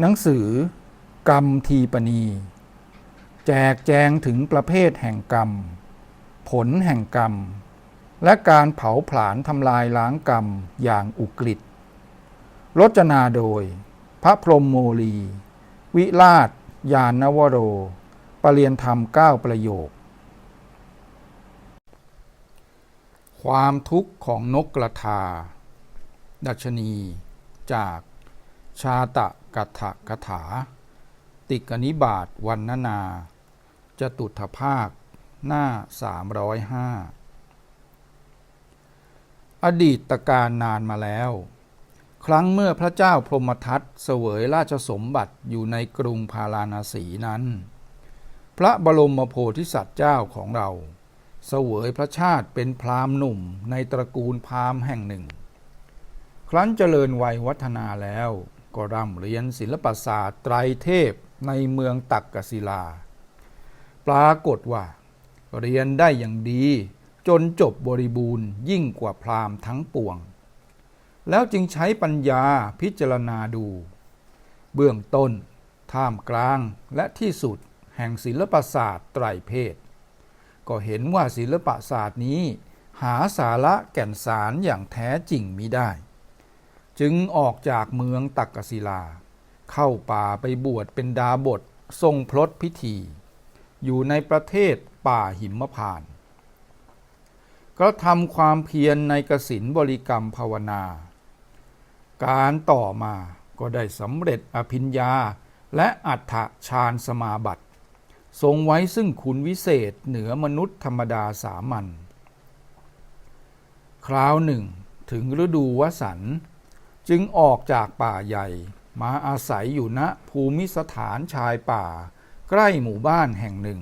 หนังสือกรรมทีปณี แจกแจงถึงประเภทแห่งกรรม ผลแห่งกรรม และการเผาผลาญทำลายล้างกรรมอย่างอุกฤษรจนาโดย พระพรหมโมลี วิราช ยานนวโร ปรเรียนธรรมเก้าประโยค ความทุกข์ของนกกระทา ดัชนีจากชาตะ กัถกถา ติกนิบาตวันนนาจตุถภาค หน้า 305 อดีตการนานมาแล้ว ครั้งเมื่อพระเจ้าพรหมทัตเสวยราชสมบัติอยู่ในกรุงพาราณสีนั้น พระบรมโพธิสัตว์เจ้าของเรา เสวยพระชาติเป็นพราหมณ์หนุ่มในตระกูลพราหมณ์แห่งหนึ่ง ครั้นเจริญวัยวัฒนาแล้ว ก็ร่ำเรียนศิลปศาสตร์ไตรเทพในเมืองตักกศิลา ปรากฏว่า เรียนได้อย่างดี จนจบบริบูรณ์ยิ่งกว่าพราหมณ์ทั้งปวง แล้วจึงใช้ปัญญาพิจารณาดู เบื้องต้น ท่ามกลางและที่สุดแห่งศิลปศาสตร์ไตรเพศ ก็เห็นว่าศิลปศาสตร์นี้ หาสาระแก่นสารอย่างแท้จริงมิได้ จึงออกจากเมืองตักกศิลา เข้าป่าไปบวชเป็นดาบททรงพลดพิธี อยู่ในประเทศป่าหิมพานต์ก็ทำความเพียรในกสินบริกรรมภาวนา การต่อมาก็ได้สำเร็จอภิญญาและอัฏฐฌานสมาบัติ ทรงไว้ซึ่งคุณวิเศษเหนือมนุษย์ธรรมดาสามัญคราวหนึ่ง ถึงฤดูวสันต์ จึงออกจากป่าใหญ่ มาอาศัยอยู่ณภูมิสถานชายป่า ใกล้หมู่บ้านแห่งหนึ่ง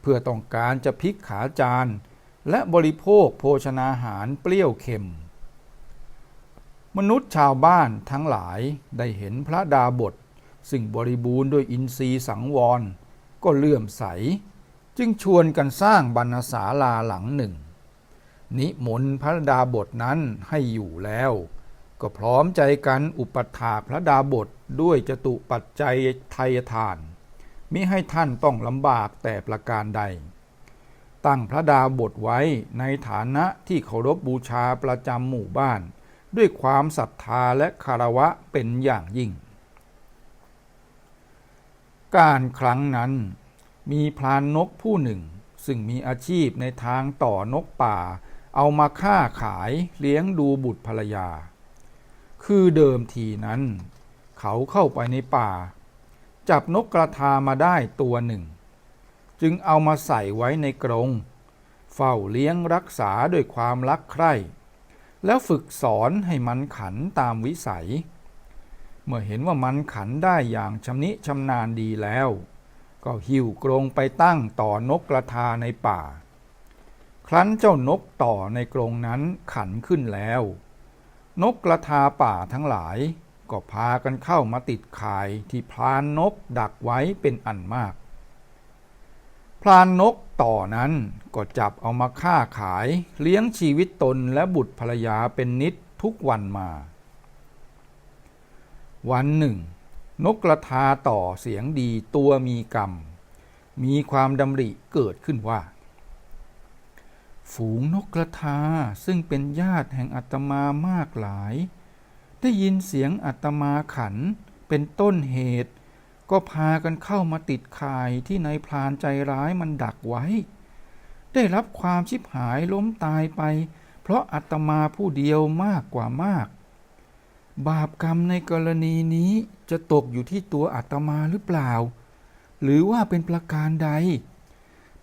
เพื่อต้องการจะพลิกขาจานและบริโภคโภชนาหารเปรี้ยวเค็ม มนุษย์ชาวบ้านทั้งหลายได้เห็นพระดาบท ซึ่งบริบูรณ์ด้วยอินทรีย์สังวร ก็เลื่อมใส จึงชวนกันสร้างบรรณศาลาหลังหนึ่ง นิมนต์พระดาบทนั้นให้อยู่แล้ว ก็พร้อมใจกันอุปถากพระดาบทด้วยจตุปัจจัยไทยทาน มิให้ท่านต้องลำบากแต่ประการใด ตั้งพระดาบทไว้ในฐานะที่เคารพบูชาประจำหมู่บ้าน ด้วยความศรัทธาและคารวะเป็นอย่างยิ่ง การครั้งนั้น มีพรานนกผู้หนึ่ง ซึ่งมีอาชีพในทางต่อนกป่า เอามาฆ่าขายเลี้ยงดูบุตรภรรยา คือเดิมทีนั้น เขาเข้าไปในป่า จับนกกระทามาได้ตัวหนึ่ง จึงเอามาใส่ไว้ในกรงเฝ้าเลี้ยงรักษาด้วยความรักใคร่แล้วฝึกสอนให้มันขันตามวิสัย เมื่อเห็นว่ามันขันได้อย่างชำนิชำนาญดีแล้ว ก็หิ้วกรงไปตั้งต่อนกกระทาในป่า ครั้นเจ้านกต่อในกรงนั้นขันขึ้นแล้ว นกกระทาป่าทั้งหลาย ก็พากันเข้ามาติดข่ายที่พรานนกดักไว้เป็นอันมาก พรานนกต่อนั้นก็จับเอามาฆ่าขายเลี้ยงชีวิตตนและบุตรภรรยาเป็นนิดทุกวันมา วันหนึ่ง นกกระทาต่อเสียงดีตัวมีกรรม มีความดำริเกิดขึ้นว่า ฝูงนกกระทาซึ่งเป็นญาติแห่งอัตมามากหลาย ได้ยินเสียงอัตมาขันเป็นต้นเหตุ ก็พากันเข้ามาติดข่ายที่นายพรานใจร้ายมันดักไว้ ได้รับความชิบหายล้มตายไป เพราะอัตมาผู้เดียวมากกว่ามาก บาปกรรมในกรณีนี้จะตกอยู่ที่ตัวอัตมาหรือเปล่า หรือว่าเป็นประการใด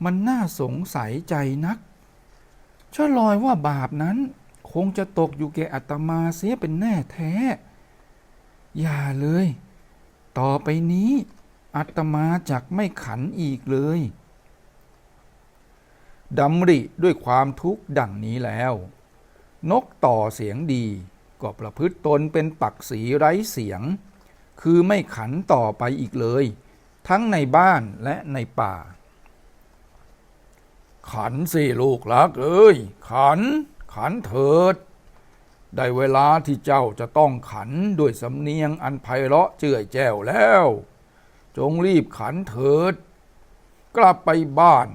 มันน่าสงสัยใจนัก ชะลอยว่าบาปนั้น คงจะตกอยู่แก่อัตมาเสียเป็นแน่แท้ อย่าเลย ต่อไปนี้ อัตมาจักไม่ขันอีกเลยดำริด้วยความทุกข์ดังนี้แล้ว นกต่อเสียงดี ก็ประพฤติตนเป็นปักสีไร้เสียง คือไม่ขันต่อไปอีกเลย ทั้งในบ้านและในป่า ขันสิลูกรักเอ้ย ขัน ขันเถิด ได้เวลาที่เจ้าจะต้องขันด้วยสำเนียงอันไพเราะเจื่อยแจ้วแล้ว จงรีบขันเถิด กลับไปบ้าน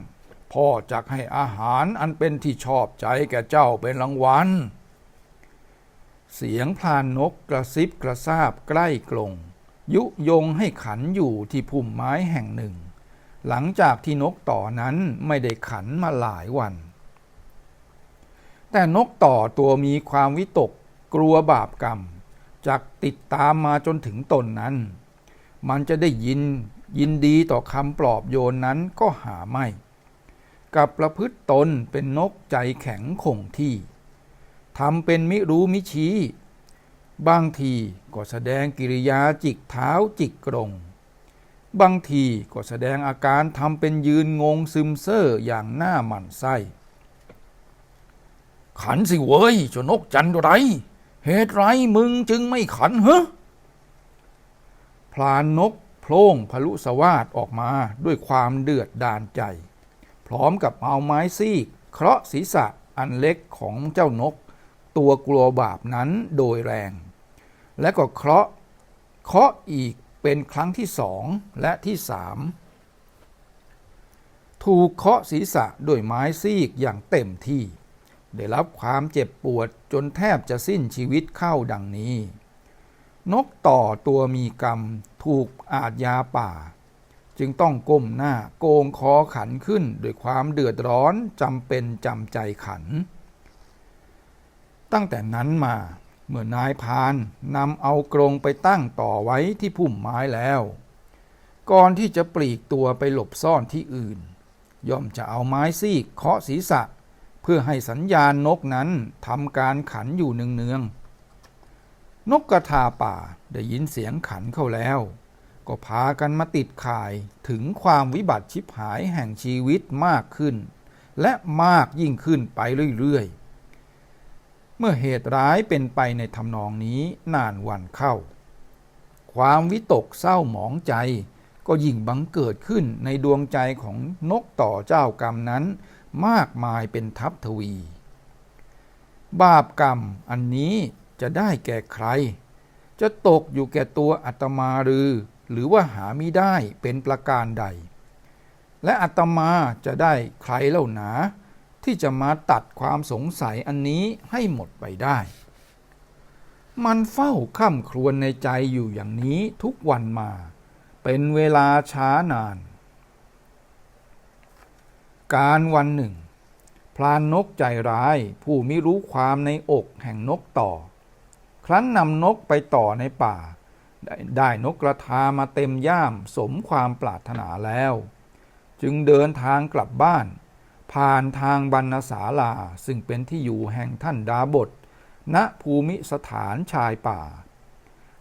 พ่อจักให้อาหารอันเป็นที่ชอบใจแก่เจ้าเป็นรางวัลเสียงพลานนกกระซิบกระซาบใกล้กลง ยุยงให้ขันอยู่ที่พุ่มไม้แห่งหนึ่ง หลังจากที่นกต่อนั้นไม่ได้ขันมาหลายวัน แต่นกต่อตัวมีความวิตกกลัวบาปกรรมจากติดตามมาจนถึงตนนั้น มันจะได้ยินยินดีต่อคำปลอบโยนนั้นก็หาไม่ กับประพฤติตนเป็นนกใจแข็งคงที่ทำเป็นมิรู้มิชี้ บางทีก็แสดงกิริยาจิกเท้าจิกกรง บางทีก็แสดงอาการทำเป็นยืนงงซึมเซ่ออย่างหน้าหมันไส้ ขันสิเว้ยเจ้านกจันไร เหตุไรมึงจึงไม่ขันเหรอพลานนกโพล่งพลุสวาดออกมาด้วยความเดือดดานใจ พร้อมกับเอาไม้ซีกเคราะศีรษะอันเล็กของเจ้านก ตัวกลัวบาปนั้นโดยแรง และก็เคราะเคาะอีก เป็นครั้งที่สองและที่สามถูกเคาะศีรษะด้วยไม้ซีกอย่างเต็มที่ ได้รับความเจ็บปวดจนแทบจะสิ้นชีวิตเข้าดังนี้ นกต่อตัวมีกรรมถูกอาจยาป่า จึงต้องก้มหน้าโกงคอขันขึ้นด้วยความเดือดร้อนจำเป็นจำใจขัน ตั้งแต่นั้นมา เมื่อนายพานนำเอากรงไปตั้งต่อไว้ที่พุ่มไม้แล้ว ก่อนที่จะปลีกตัวไปหลบซ่อนที่อื่น ย่อมจะเอาไม้ซีกเคาะศีรษะ เพื่อให้สัญญาณนกนั้นทำการขันอยู่เนืองๆนกกระทาป่าได้ยินเสียงขันเข้าแล้ว ก็พากันมาติดข่ายถึงความวิบัติชิบหายแห่งชีวิตมากขึ้น และมากยิ่งขึ้นไปเรื่อยๆ เมื่อเหตุร้ายเป็นไปในทำนองนี้นานวันเข้า ความวิตกเศร้าหมองใจ ก็ยิ่งบังเกิดขึ้นในดวงใจของนกต่อเจ้ากรรมนั้น มากมายเป็นทัพทวี บาปกรรมอันนี้จะได้แก่ใคร จะตกอยู่แก่ตัวอัตมาหรือ หรือว่าหาไม่ได้เป็นประการใด และอัตมาจะได้ใครเล่าหนา ที่จะมาตัดความสงสัยอันนี้ให้หมดไปได้ มันเฝ้าข้ามครวญในใจอยู่อย่างนี้ทุกวันมา เป็นเวลาช้านาน การวันหนึ่ง พลานนกใจร้ายผู้ม่รู้ความในอกแห่งนกต่อ ครั้นนำนกไปต่อในป่าได้ได้นกกระทามาเต็มย่ามสมความปรารถนาแล้ว จึงเดินทางกลับบ้าน ผ่านทางบรรณศาลา ซึ่งเป็นที่อยู่แห่งท่านดาบท ณภูมิสถานชายป่า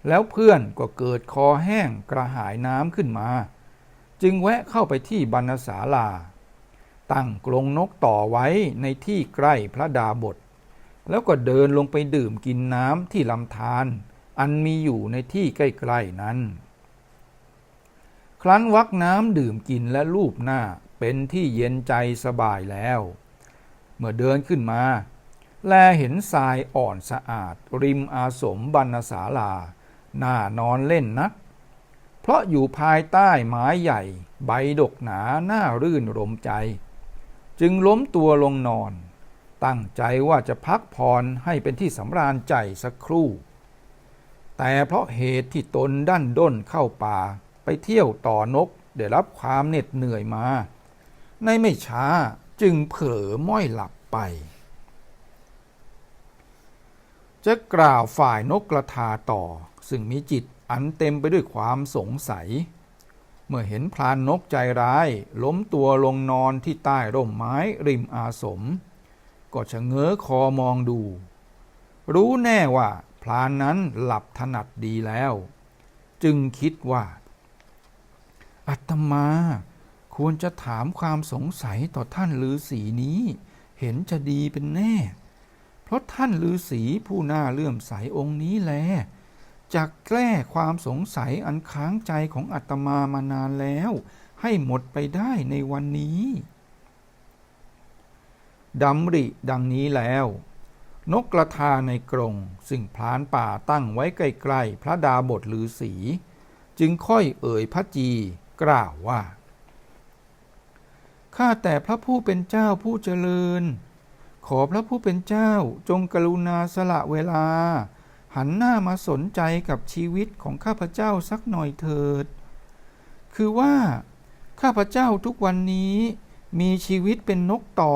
แล้วเพื่อนก็เกิดคอแห้งกระหายน้ำขึ้นมา จึงแวะเข้าไปที่บรรณศาลา ตั้งกรงนกต่อไว้ในที่ใกล้พระดาบท แล้วก็เดินลงไปดื่มกินน้ำที่ลำธารอันมีอยู่ในที่ใกล้ ๆ นั้น ครั้นวักน้ำดื่มกินและลูบหน้า เป็นที่เย็นใจสบายแล้ว เมื่อเดินขึ้นมา แลเห็นทรายอ่อนสะอาด ริมอาสมบรรณศาลา หน้านอนเล่นนัก เพราะอยู่ภายใต้ไม้ใหญ่ ใบดกหนาหน้ารื่นรมใจ จึงล้มตัวลงนอน ตั้งใจว่าจะพักผ่อนให้เป็นที่สำราญใจสักครู่ แต่เพราะเหตุที่ตนดั้นด้นเข้าป่าไปเที่ยวต่อนกได้รับความเหน็ดเหนื่อยมา ในไม่ช้าจึงเผลอม้อยหลับไป จะกล่าวฝ่ายนกกระทาต่อ ซึ่งมีจิตอันเต็มไปด้วยความสงสัย เมื่อเห็นพลานนกใจร้าย ล้มตัวลงนอนที่ใต้ร่มไม้ริมอาสม ก็ชะเง้อคอมองดู รู้แน่ว่าพลานนั้นหลับถนัดดีแล้ว จึงคิดว่า อัตมา ควรจะถามความสงสัยต่อท่านฤาษีนี้ เห็นจะดีเป็นแน่ เพราะท่านฤาษีผู้น่าเลื่อมใสองค์นี้แลจะแก้ความสงสัยอันค้างใจของอัตมามานานแล้ว ให้หมดไปได้ในวันนี้ดำริดังนี้แล้ว นกกระทาในกรงซึ่งพรานป่าตั้งไว้ใกล้ๆพระดาบทฤาษี จึงค่อยเอ่ยพระจีกล่าวว่า ข้าแต่พระผู้เป็นเจ้าผู้เจริญ ขอพระผู้เป็นเจ้าจงกรุณาสละเวลา หันหน้ามาสนใจกับชีวิตของข้าพเจ้าสักหน่อยเถิด คือว่า ข้าพเจ้าทุกวันนี้มีชีวิตเป็นนกต่อ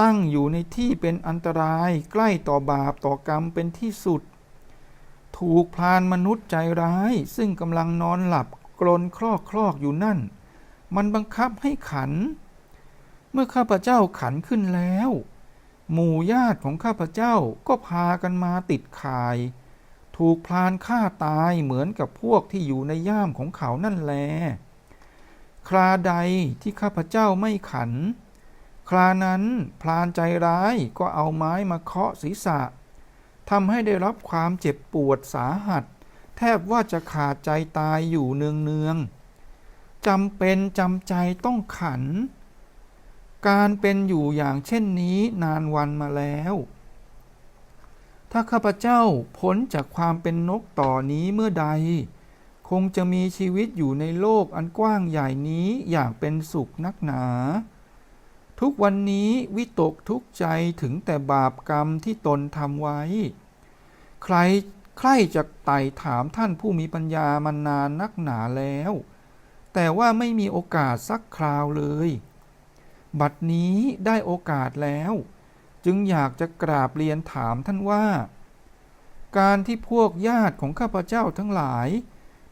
ตั้งอยู่ในที่เป็นอันตรายใกล้ต่อบาปต่อกรรมเป็นที่สุด ถูกพรานมนุษย์ใจร้ายซึ่งกำลังนอนหลับกรนคลอกคลอกอยู่นั่น มันบังคับให้ขัน เมื่อข้าพเจ้าขันขึ้นแล้ว หมู่ญาติของข้าพเจ้าก็พากันมาติดข่าย ถูกพรานฆ่าตายเหมือนกับพวกที่อยู่ในย่ามของเขานั่นแล คราใดที่ข้าพเจ้าไม่ขัน ครานั้นพรานใจร้ายก็เอาไม้มาเคาะศีรษะทำให้ได้รับความเจ็บปวดสาหัส แทบว่าจะขาดใจตายอยู่เนืองๆ จำเป็นจำใจต้องขัน การเป็นอยู่อย่างเช่นนี้นานวันมาแล้ว ถ้าข้าพเจ้าพ้นจากความเป็นนกต่อนี้เมื่อใด คงจะมีชีวิตอยู่ในโลกอันกว้างใหญ่นี้อย่างเป็นสุขนักหนา ทุกวันนี้วิตกทุกใจถึงแต่บาปกรรมที่ตนทำไว้ ใครใครจะไต่ถามท่านผู้มีปัญญามานานนักหนาแล้ว แต่ว่าไม่มีโอกาสสักคราวเลย บัดนี้ได้โอกาสแล้ว จึงอยากจะกราบเรียนถามท่านว่า การที่พวกญาติของข้าพเจ้าทั้งหลาย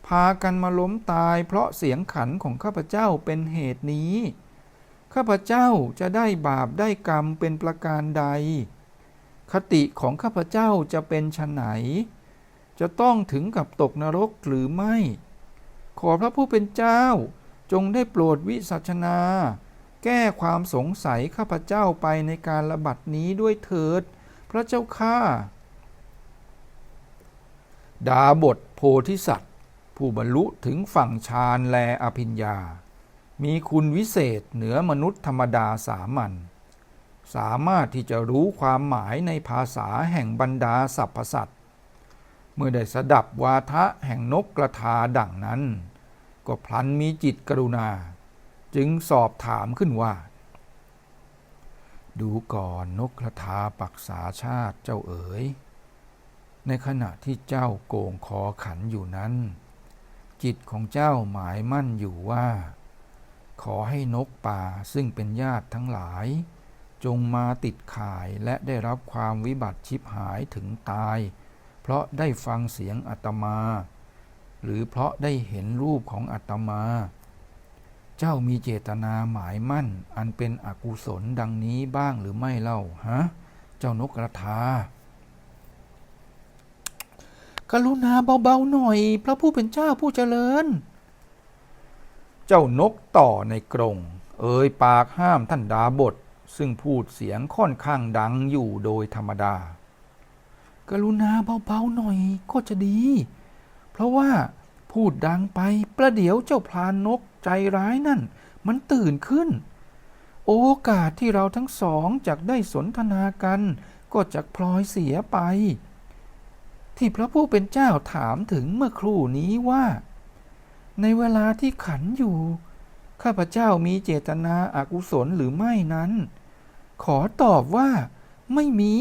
พากันมาล้มตายเพราะเสียงขันของข้าพเจ้าเป็นเหตุนี้ ข้าพเจ้าจะได้บาปได้กรรมเป็นประการใด คติของข้าพเจ้าจะเป็นชนไหน จะต้องถึงกับตกนรกหรือไม่ ขอพระผู้เป็นเจ้า จงได้โปรดวิสัชนา แก้ความสงสัยข้าพเจ้าไปในการระบัดนี้ด้วยเถิด พระเจ้าข้าดาบทโพธิสัตว์ ผู้บรรลุถึงฝั่งฌานแลอภิญญา มีคุณวิเศษเหนือมนุษย์ธรรมดาสามัญสามารถที่จะรู้ความหมายในภาษาแห่งบรรดาสรรพสัตว เมื่อได้สดับวาทะแห่งนกกระทาดังนั้น ก็พลันมีจิตกรุณา จึงสอบถามขึ้นว่า ดูก่อนนกกระทาปักษาชาติเจ้าเอ๋ย ในขณะที่เจ้าโกงคอขันอยู่นั้น จิตของเจ้าหมายมั่นอยู่ว่า ขอให้นกป่าซึ่งเป็นญาติทั้งหลาย จงมาติดข่ายและได้รับความวิบัติชิบหายถึงตาย เพราะได้ฟังเสียงอัตมา หรือเพราะได้เห็นรูปของอัตมา เจ้ามีเจตนาหมายมั่น อันเป็นอกุศลดังนี้บ้างหรือไม่เล่าฮะเจ้านกกระทากรุณาเบาๆหน่อย พระผู้เป็นเจ้าผู้เจริญ เจ้านกต่อในกรง เอ่ยปากห้ามท่านดาบท ซึ่งพูดเสียงค่อนข้างดังอยู่โดยธรรมดา กรุณาเบาๆหน่อยก็จะดี เพราะว่าพูดดังไปประเดี๋ยวเจ้าพลานนกใจร้ายนั่น มันตื่นขึ้น โอกาสที่เราทั้งสองจะได้สนทนากัน ก็จะพลอยเสียไป ที่พระผู้เป็นเจ้าถามถึงเมื่อครู่นี้ว่า ในเวลาที่ขันอยู่ ข้าพเจ้ามีเจตนาอากุศลหรือไม่นั้น ขอตอบว่า ไม่มี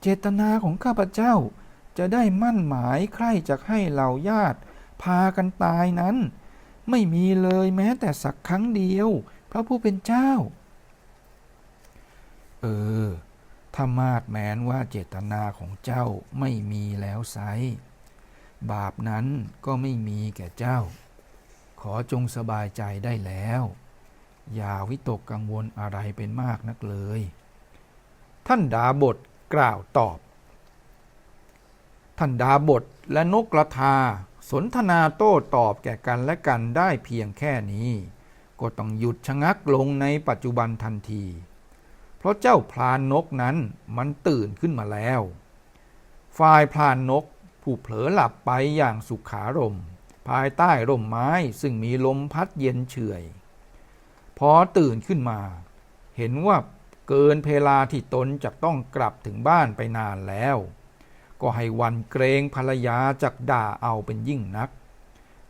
เจตนาของข้าพเจ้า จะได้มั่นหมายใคร่จะให้เหล่าญาติ พากันตายนั้น ไม่มีเลยแม้แต่สักครั้งเดียว พระผู้เป็นเจ้า เออถ้ามาดแม้นว่าเจตนาของเจ้าไม่มีแล้วไซบาปนั้นก็ไม่มีแก่เจ้า ขอจงสบายใจได้แล้ว อย่าวิตกกังวลอะไรเป็นมากนักเลย ท่านดาบท กล่าวตอบท่านดาบทและนกกระทา สนทนาโต้ตอบแก่กันและกันได้เพียงแค่นี้ ก็ต้องหยุดชะงักลงในปัจจุบันทันที เพราะเจ้าพลานนกนั้นมันตื่นขึ้นมาแล้ว ฝ่ายพลานนกผู้เผลอหลับไปอย่างสุขารม ภายใต้ร่มไม้ซึ่งมีลมพัดเย็นเฉื่อย พอตื่นขึ้นมา เห็นว่า เกินเพลาที่ตนจะต้องกลับถึงบ้านไปนานแล้ว ก็ให้วันเกรงภรรยาจากด่าเอาเป็นยิ่งนัก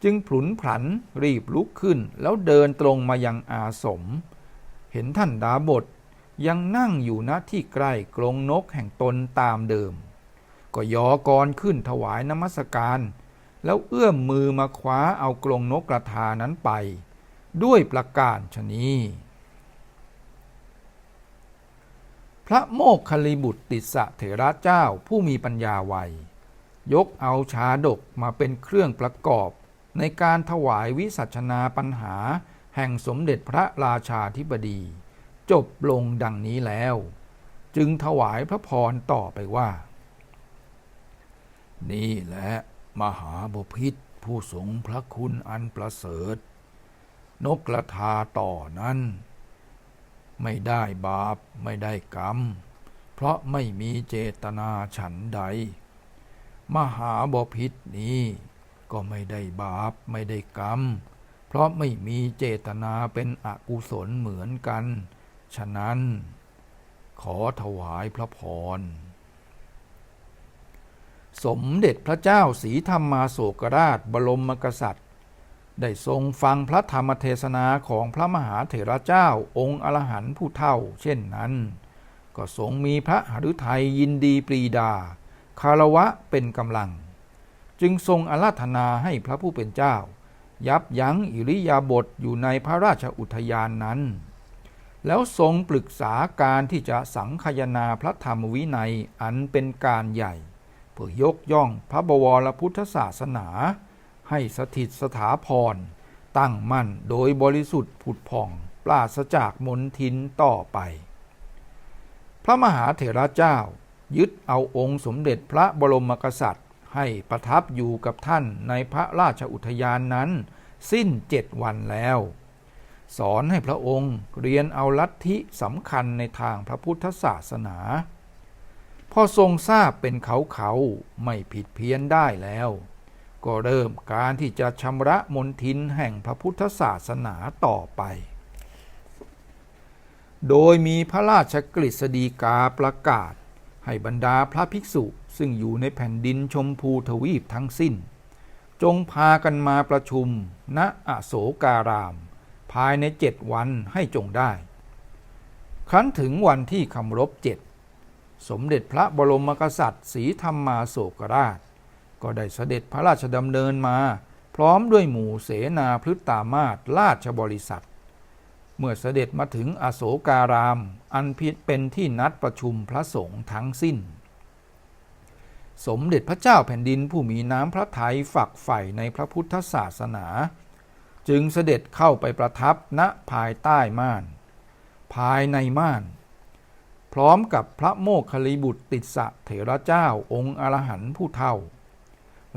จึงผลุนผันรีบลุกขึ้นแล้วเดินตรงมายังอาสม เห็นท่านดาบทยังนั่งอยู่ณที่ใกล้กรงนกแห่งตนตามเดิม ก็ยอกรขึ้นถวายนมัสการ แล้วเอื้อมมือมาคว้าเอากรงนกกระทานั้นไป ด้วยประการชนี พระโมกขลิบุตรติสะเถระเจ้าผู้มีปัญญาไวยกเอาชาดกมาเป็นเครื่องประกอบ ในการถวายวิสัชนาปัญหา แห่งสมเด็จพระราชาธิบดี จบลงดังนี้แล้ว จึงถวายพระพรต่อไปว่า นี่แหละมหาบพิษผู้ทรงพระคุณอันประเสริฐ นกกระทาต่อนั้น ไม่ได้บาปไม่ได้กรรม เพราะไม่มีเจตนาฉันใด มหาบพิษนี้ก็ไม่ได้บาปไม่ได้กรรม เพราะไม่มีเจตนาเป็นอกุศลเหมือนกัน ฉะนั้น ขอถวายพระพร สมเด็จพระเจ้าสีธรรมาโศกราชบรมกษัตริย์ ได้ทรงฟังพระธรรมเทศนาของพระมหาเถระเจ้าองค์อรหันต์ผู้เท่า เช่นนั้น ก็ทรงมีพระหฤทัยยินดีปรีดา คารวะเป็นกำลัง จึงทรงอาราธนาให้พระผู้เป็นเจ้า ยับยั้งอิริยาบถอยู่ในพระราชอุทยานนั้น แล้วทรงปรึกษาการที่จะสังคายนาพระธรรมวินัยอันเป็นการใหญ่ เพื่อยกย่องพระบวรพุทธศาสนา ให้สถิตสถาพร ตั้งมั่นโดยบริสุทธิ์ผุดผ่อง ปราศจากมนทินต่อไป พระมหาเถระเจ้า ยึดเอาองค์สมเด็จพระบรมกษัตริย์ ให้ประทับอยู่กับท่านในพระราชอุทยานนั้น สิ้นเจ็ดวันแล้ว สอนให้พระองค์เรียนเอาลัทธิสำคัญในทางพระพุทธศาสนาพอทรงทราบเป็นเขาเขาไม่ผิดเพี้ยนได้แล้ว ก็เริ่มการที่จะชำระมนทินแห่งพระพุทธศาสนาต่อไป โดยมีพระราชกฤษฎีกาประกาศ ให้บรรดาพระภิกษุซึ่งอยู่ในแผ่นดินชมพูทวีปทั้งสิ้น จงพากันมาประชุมณอโศการาม ภายในเจ็ดวันให้จงได้ ครั้นถึงวันที่คำรบเจ็ดสมเด็จพระบรมกษัตริย์ศรีธรรมาโศกราช ก็ได้เสด็จพระราชดำเนินมา พร้อมด้วยหมู่เสนาพฤตามาศราชบริษัท เมื่อเสด็จมาถึงอโศการาม อันพิษเป็นที่นัดประชุมพระสงฆ์ทั้งสิ้น สมเด็จพระเจ้าแผ่นดินผู้มีน้ำพระทัยฝักใฝ่ในพระพุทธศาสนา จึงเสด็จเข้าไปประทับณภายใต้ม่าน ภายในม่านพร้อมกับพระโมคคลิบุตรติสสะเถระเจ้าองค์อรหันต์ผู้เท่า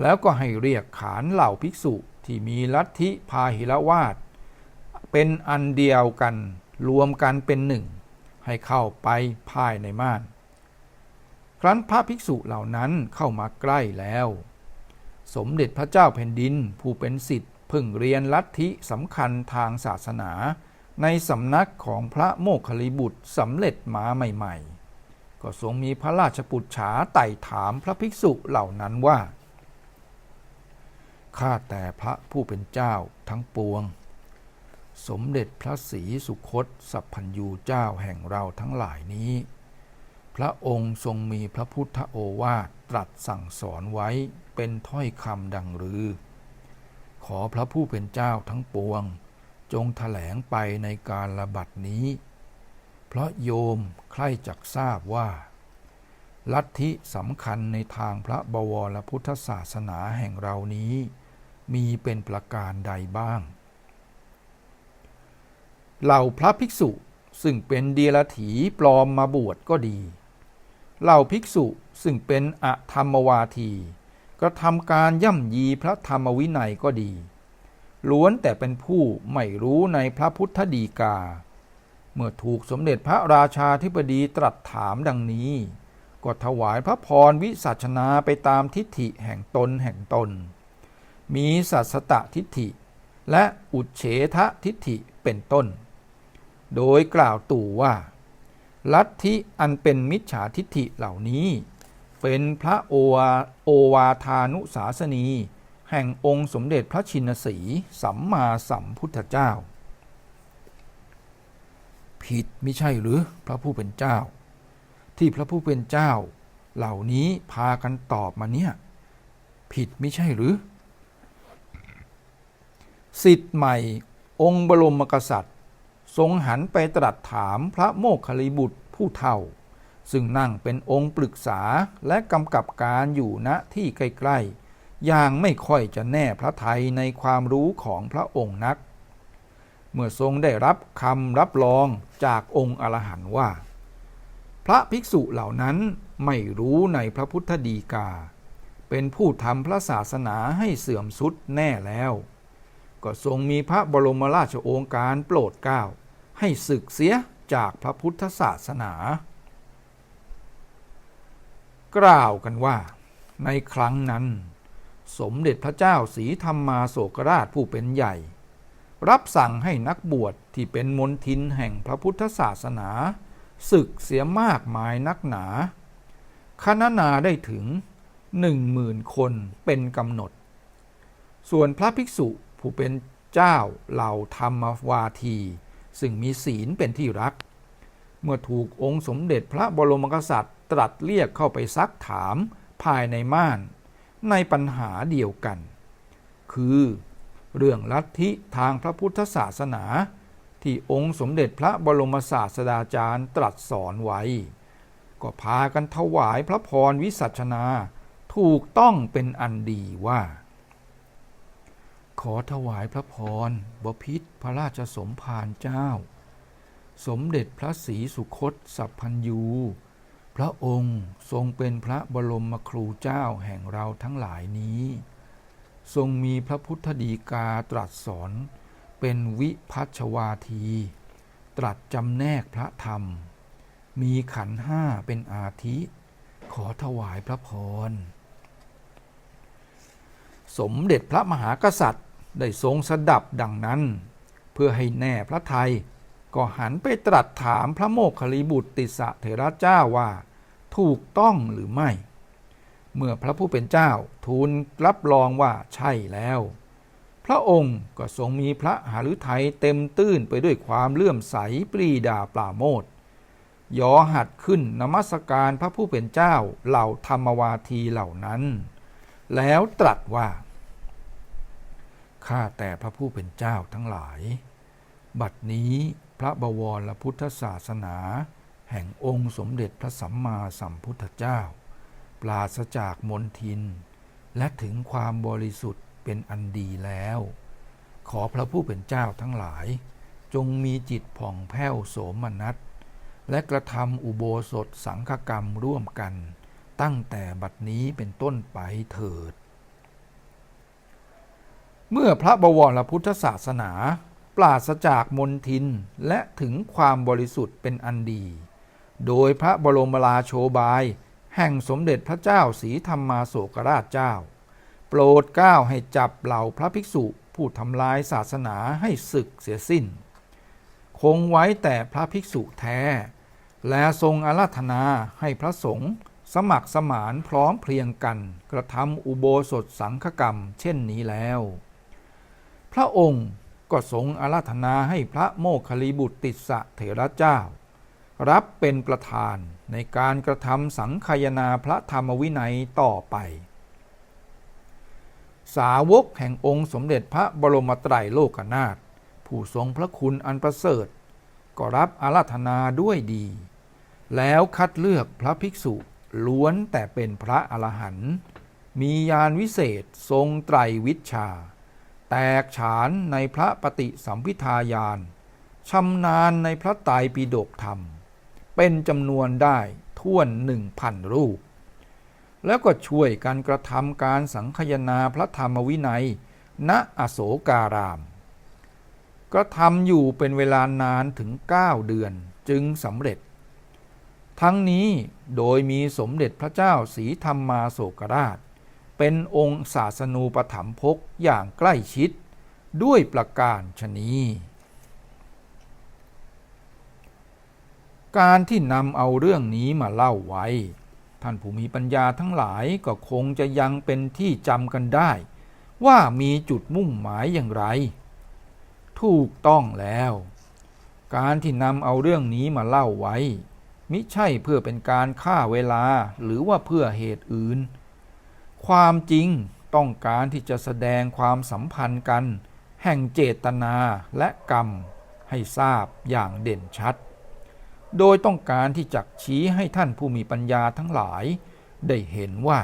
แล้วก็ให้เรียกขานเหล่าภิกษุที่มีลัทธิพาหิรวาสเป็นอันเดียวกันรวมกันเป็นหนึ่ง ให้เข้าไปภายในม่าน ครั้นพระภิกษุเหล่านั้นเข้ามาใกล้แล้ว สมเด็จพระเจ้าแผ่นดินผู้เป็นสิทธิ์เพิ่งเรียนลัทธิสำคัญทางศาสนา ในสำนักของพระโมคคัลลิบุตรสำเร็จมาใหม่ ๆ ก็ทรงมีพระราชปุจฉาไต่ถามพระภิกษุเหล่านั้นว่า ข้าแต่พระผู้เป็นเจ้าทั้งปวง สมเด็จพระศรีสุคตสัพพัญญูเจ้าแห่งเราทั้งหลายนี้ พระองค์ทรงมีพระพุทธโอวาทตรัสสั่งสอนไว้เป็นถ้อยคำดังรือ ขอพระผู้เป็นเจ้าทั้งปวง จงถแถลงไปในการระบัดนี้ เพราะโยมใคร่จักทราบว่า ลัทธิสำคัญในทางพระบวรพุทธศาสนาแห่งเรานี้ มีเป็นประการใดบ้าง เหล่าพระภิกษุซึ่งเป็นเดียรถีปลอมมาบวชก็ดี เหล่าภิกษุซึ่งเป็นอธรรมวาทีกระทำการย่ำยีพระธรรมวินัยก็ดี ล้วนแต่เป็นผู้ไม่รู้ในพระพุทธดีกา เมื่อถูกสมเด็จพระราชาธิบดีตรัสถามดังนี้ ก็ถวายพระพรวิสัชนาไปตามทิฏฐิแห่งตนแห่งตน มีสัสตะทิฏฐิ และอุเฉทะทิฏฐิเป็นต้น โดยกล่าวตู่ว่า ลัทธิอันเป็นมิจฉาทิฏฐิเหล่านี้ เป็นพระโอวาโอวาทานุสาสนี แห่งองค์สมเด็จพระชินสีสัมมาสัมพุทธเจ้า ผิดไม่ใช่หรือพระผู้เป็นเจ้า ที่พระผู้เป็นเจ้า เหล่านี้พากันตอบมาเนี่ย ผิดไม่ใช่หรือ สิทธิ์ใหม่ องค์บรมกษัตริย์ ทรงหันไปตรัสถามพระโมคคิบุตรผู้เฒ่า ซึ่งนั่งเป็นองค์ปรึกษาและกำกับการอยู่ณที่ใกล้ๆอย่างไม่ค่อยจะแน่พระไทยในความรู้ของพระองค์นัก เมื่อทรงได้รับคำรับรองจากองค์อรหันต์ว่า พระภิกษุเหล่านั้นไม่รู้ในพระพุทธดีกา เป็นผู้ทำพระศาสนาให้เสื่อมสุดแน่แล้ว ก็ทรงมีพระบรมราชโองการโปรดเกล้าให้ศึกเสียจากพระพุทธศาสนา กล่าวกันว่า ในครั้งนั้น สมเด็จพระเจ้าสีธรรมาโศกราชผู้เป็นใหญ่ รับสั่งให้นักบวชที่เป็นมนทินแห่งพระพุทธศาสนาศึกเสียมากมายนักหนาคณนาได้ถึงหนึ่งหมื่นคนเป็นกำหนด ส่วนพระภิกษุ ผู้เป็นเจ้าเหล่าธรรมวาที ซึ่งมีศีลเป็นที่รัก เมื่อถูกองค์สมเด็จพระบรมกษัตริย์ ตรัสเรียกเข้าไปซักถามภายในม่าน ในปัญหาเดียวกัน คือเรื่องลัทธิทางพระพุทธศาสนา ที่องค์สมเด็จพระบรมศาสดาจารย์ตรัสสอนไว้ ก็พากันถวายพระพรวิสัชนา ถูกต้องเป็นอันดีว่า ขอถวายพระพรบพิษพระราชสมภารเจ้า สมเด็จพระศรีสุคตสัพพัญยู พระองค์ทรงเป็นพระบรมครูเจ้าแห่งเราทั้งหลายนี้ ทรงมีพระพุทธดีกาตรัสสอนเป็นวิพัชวาที ตรัสจำแนกพระธรรม มีขันห้าเป็นอาทิ ขอถวายพระพรสมเด็จพระมหากษัตริย์ ได้ทรงสดับดังนั้น เพื่อให้แน่พระไทย ก็หันไปตรัสถามพระโมคคลิบุตรติสะเถระเจ้าว่า ถูกต้องหรือไม่ เมื่อพระผู้เป็นเจ้าทูลรับรองว่าใช่แล้ว พระองค์ก็ทรงมีพระหฤทัยเต็มตื้นไปด้วยความเลื่อมใสปรีดาปราโมทย์ยอหัดขึ้นนมัสการพระผู้เป็นเจ้าเหล่าธรรมวาทีเหล่านั้น แล้วตรัสว่า ข้าแต่พระผู้เป็นเจ้าทั้งหลาย บัดนี้พระบวรพุทธศาสนา แห่งองค์สมเด็จพระสัมมาสัมพุทธเจ้า ปราศจากมนทิน และถึงความบริสุทธิ์เป็นอันดีแล้ว ขอพระผู้เป็นเจ้าทั้งหลาย จงมีจิตผ่องแผ้วโสมนัส และกระทำอุโบสถสังฆกรรมร่วมกัน ตั้งแต่บัดนี้เป็นต้นไปเถิด เมื่อพระบวรพุทธศาสนา ปราศจากมนทินและถึงความบริสุทธิ์เป็นอันดี โดยพระบรมราโชบาย แห่งสมเด็จพระเจ้าสีธรรมาโศกราชเจ้า โปรดเกล้าให้จับเหล่าพระภิกษุผู้ทำลายศาสนาให้ศึกเสียสิ้น คงไว้แต่พระภิกษุแท้ และทรงอาราธนาให้พระสงฆ์สมัครสมานพร้อมเพรียงกัน กระทำอุโบสถสังฆกรรมเช่นนี้แล้ว พระองค์ก็ทรงอาราธนาให้พระโมคคัลลิบุตรติสสะเถระเจ้า รับเป็นประธานในการกระทำสังคายนาพระธรรมวินัยต่อไป สาวกแห่งองค์สมเด็จพระบรมไตรโลกนาถผู้ทรงพระคุณอันประเสริฐ ก็รับอาราธนาด้วยดี แล้วคัดเลือกพระภิกษุล้วนแต่เป็นพระอรหันต์มียานวิเศษทรงไตรวิชา แตกฉานในพระปฏิสัมพิทายานชำนาญในพระไตรปิฎกธรรม เป็นจำนวนได้ท่วนหนึ่งพันรูป แล้วก็ช่วยกันกระทำการสังคยนาพระธรรมวินัย ณอโศการามก็ทำอยู่เป็นเวลานานถึง 9 เดือนจึงสำเร็จ ทั้งนี้โดยมีสมเด็จพระเจ้าสีธรรมาโศกราช เป็นองค์ศาสนูปถัมภกอย่างใกล้ชิด ด้วยประการชนีการที่นำเอาเรื่องนี้มาเล่าไว้ ท่านผู้มีปัญญาทั้งหลายก็คงจะยังเป็นที่จำกันได้ ว่ามีจุดมุ่งหมายอย่างไร ถูกต้องแล้ว การที่นำเอาเรื่องนี้มาเล่าไว้ มิใช่เพื่อเป็นการฆ่าเวลาหรือว่าเพื่อเหตุอื่น ความจริงต้องการที่จะแสดงความสัมพันธ์กัน แห่งเจตนาและกรรมให้ทราบอย่างเด่นชัด โดยต้องการที่จะชี้ให้ท่านผู้มีปัญญาทั้งหลาย ได้เห็นว่า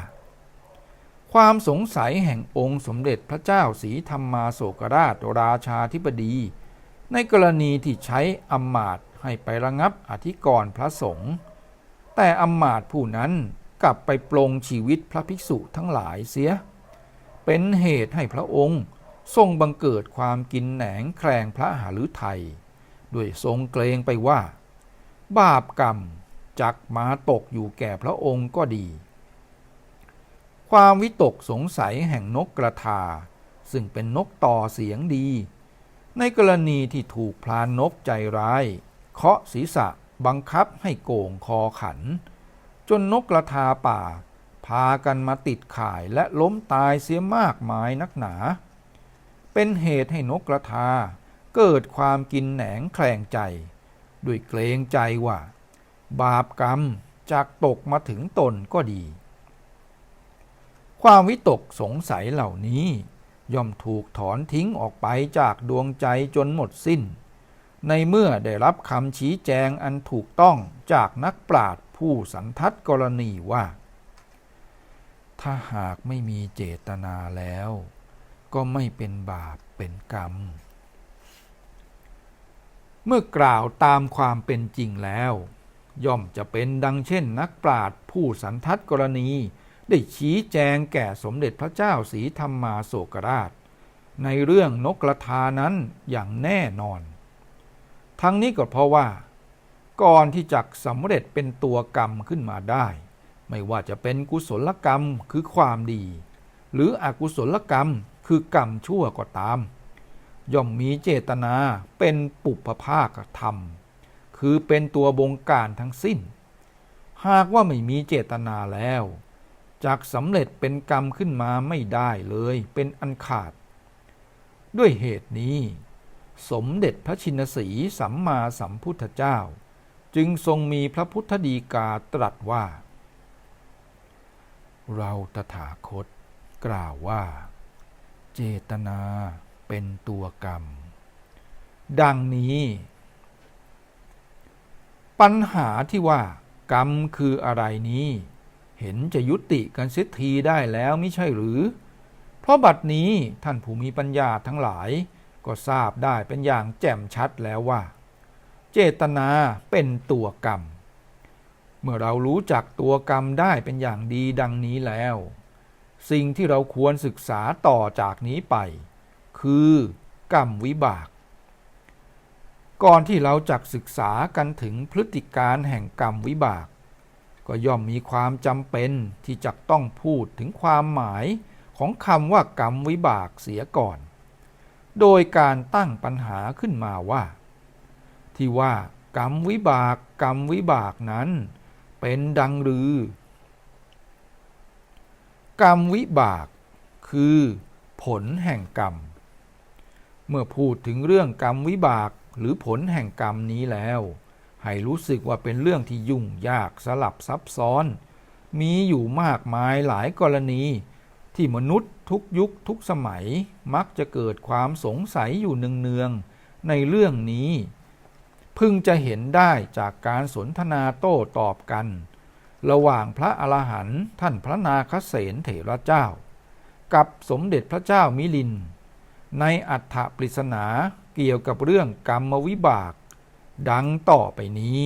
ความสงสัยแห่งองค์สมเด็จพระเจ้าสีธรรมาโศกราชราชาธิบดี ในกรณีที่ใช้อำมาตย์ให้ไประงับอธิกรณ์พระสงฆ์แต่อำมาตย์ผู้นั้น กลับไปปลงชีวิตพระภิกษุทั้งหลายเสีย เป็นเหตุให้พระองค์ทรงบังเกิดความกินแหนงแคลงพระหฤทัยด้วยทรงเกรงไปว่า บาปกรรมจักมาตกอยู่แก่พระองค์ก็ดี ความวิตกสงสัยแห่งนกกระทา ซึ่งเป็นนกต่อเสียงดี ในกรณีที่ถูกพลานนกใจร้าย เคาะศีรษะบังคับให้โก่งคอขัน จนนกกระทาป่า พากันมาติดข่ายและล้มตายเสียมากมายนักหนา เป็นเหตุให้นกกระทา เกิดความกินแหนงแคลงใจ ด้วยเกรงใจว่า บาปกรรมจากตกมาถึงตนก็ดี ความวิตกสงสัยเหล่านี้ ย่อมถูกถอนทิ้งออกไปจากดวงใจจนหมดสิ้น ในเมื่อได้รับคำชี้แจงอันถูกต้องจากนักปราชญ์ ผู้สันทัดกรณีว่า ถ้าหากไม่มีเจตนาแล้ว ก็ไม่เป็นบาปเป็นกรรม เมื่อกล่าวตามความเป็นจริงแล้ว ย่อมจะเป็นดังเช่นนักปราชญ์ผู้สันทัดกรณี ได้ชี้แจงแก่สมเด็จพระเจ้าสีธรรมาโศกราช ในเรื่องนกกระทานั้นอย่างแน่นอน ทั้งนี้ก็เพราะว่า ก่อนที่จะสำเร็จเป็นตัวกรรมขึ้นมาได้ ไม่ว่าจะเป็นกุศลกรรมคือความดี หรืออกุศลกรรมคือกรรมชั่วก็ตาม ย่อมมีเจตนาเป็นปุพภาคธรรม คือเป็นตัวบงการทั้งสิ้น หากว่าไม่มีเจตนาแล้วจากสำเร็จเป็นกรรมขึ้นมาไม่ได้เลยเป็นอันขาด ด้วยเหตุนี้ สมเด็จพระชินสีสัมมาสัมพุทธเจ้า จึงทรงมีพระพุทธดีกาตรัสว่า เราตถาคตกล่าวว่า เจตนาเป็นตัวกรรม ดังนี้ ปัญหาที่ว่ากรรมคืออะไรนี้ เห็นจะยุติกันเสียทีได้แล้วไม่ใช่หรือ เพราะบัดนี้ท่านผู้มีปัญญาทั้งหลายก็ทราบได้เป็นอย่างแจ่มชัดแล้วว่า เจตนาเป็นตัวกรรม เมื่อเรารู้จักตัวกรรมได้เป็นอย่างดีดังนี้แล้ว สิ่งที่เราควรศึกษาต่อจากนี้ไป คือกรรมวิบาก ก่อนที่เราจักศึกษากันถึงพฤติการแห่งกรรมวิบาก ก็ย่อมมีความจำเป็นที่จะต้องพูดถึงความหมายของคำว่ากรรมวิบากเสียก่อน โดยการตั้งปัญหาขึ้นมาว่า ที่ว่ากรรมวิบากกรรมวิบากนั้น เป็นดังรือกรรมวิบาก คือผลแห่งกรรม เมื่อพูดถึงเรื่องกรรมวิบากหรือผลแห่งกรรมนี้แล้ว ให้รู้สึกว่าเป็นเรื่องที่ยุ่งยากสลับซับซ้อน มีอยู่มากมายหลายกรณี ที่มนุษย์ทุกยุคทุกสมัยมักจะเกิดความสงสัยอยู่เนืองๆในเรื่องนี้ พึงจะเห็นได้จากการสนทนาโต้ตอบกัน ระหว่างพระอรหันต์ท่านพระนาคเสนเถระเจ้า กับสมเด็จพระเจ้ามิลิน ในอัฏฐปริศนาเกี่ยวกับเรื่องกรรมวิบาก ดังต่อไปนี้